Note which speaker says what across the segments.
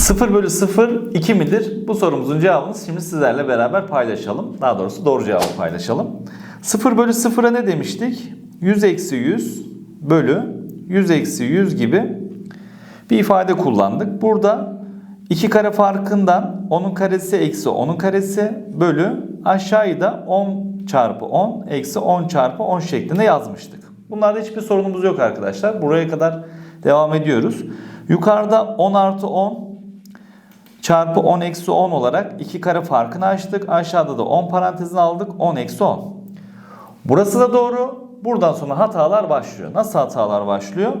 Speaker 1: 0 bölü 0 2 midir? Bu sorumuzun cevabını şimdi sizlerle beraber paylaşalım. Daha doğrusu doğru cevabı paylaşalım. 0 bölü 0'a ne demiştik? 100 eksi 100 bölü 100 eksi 100 gibi bir ifade kullandık. Burada 2 kare farkından 10'un karesi eksi 10'un karesi bölü aşağıyı da 10 çarpı 10 eksi 10 çarpı 10 şeklinde yazmıştık. Bunlarda hiçbir sorunumuz yok arkadaşlar. Buraya kadar devam ediyoruz. Yukarıda 10 artı 10 çarpı 10 eksi 10 olarak 2 kare farkını açtık. Aşağıda da 10 parantezini aldık. 10 eksi 10. Burası da doğru. Buradan sonra hatalar başlıyor. Nasıl hatalar başlıyor?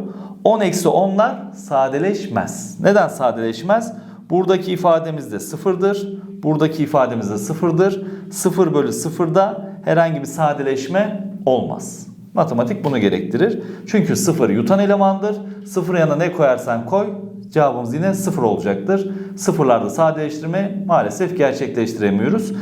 Speaker 1: 10 eksi 10'lar sadeleşmez. Neden sadeleşmez? Buradaki ifademiz de sıfırdır. Buradaki ifademiz de sıfırdır. 0 bölü 0'da herhangi bir sadeleşme olmaz. Matematik bunu gerektirir. Çünkü 0 yutan elemandır. 0 yanına ne koyarsan koy cevabımız yine 0 olacaktır. Sıfırlarda sadeleştirme maalesef gerçekleştiremiyoruz.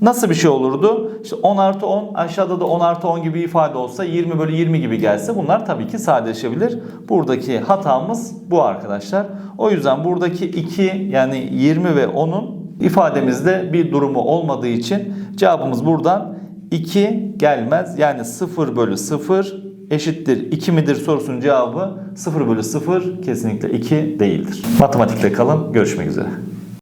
Speaker 1: Nasıl bir şey olurdu? İşte 10 artı 10 aşağıda da 10 artı 10 gibi ifade olsa 20 bölü 20 gibi gelse bunlar tabii ki sadeleşebilir. Buradaki hatamız bu arkadaşlar. O yüzden buradaki 2 yani 20 ve 10'un ifademizde bir durumu olmadığı için cevabımız buradan 2 gelmez. Yani 0 bölü 0 eşittir 2 midir sorusunun cevabı 0 bölü 0 kesinlikle 2 değildir. Matematikte kalın. Görüşmek üzere.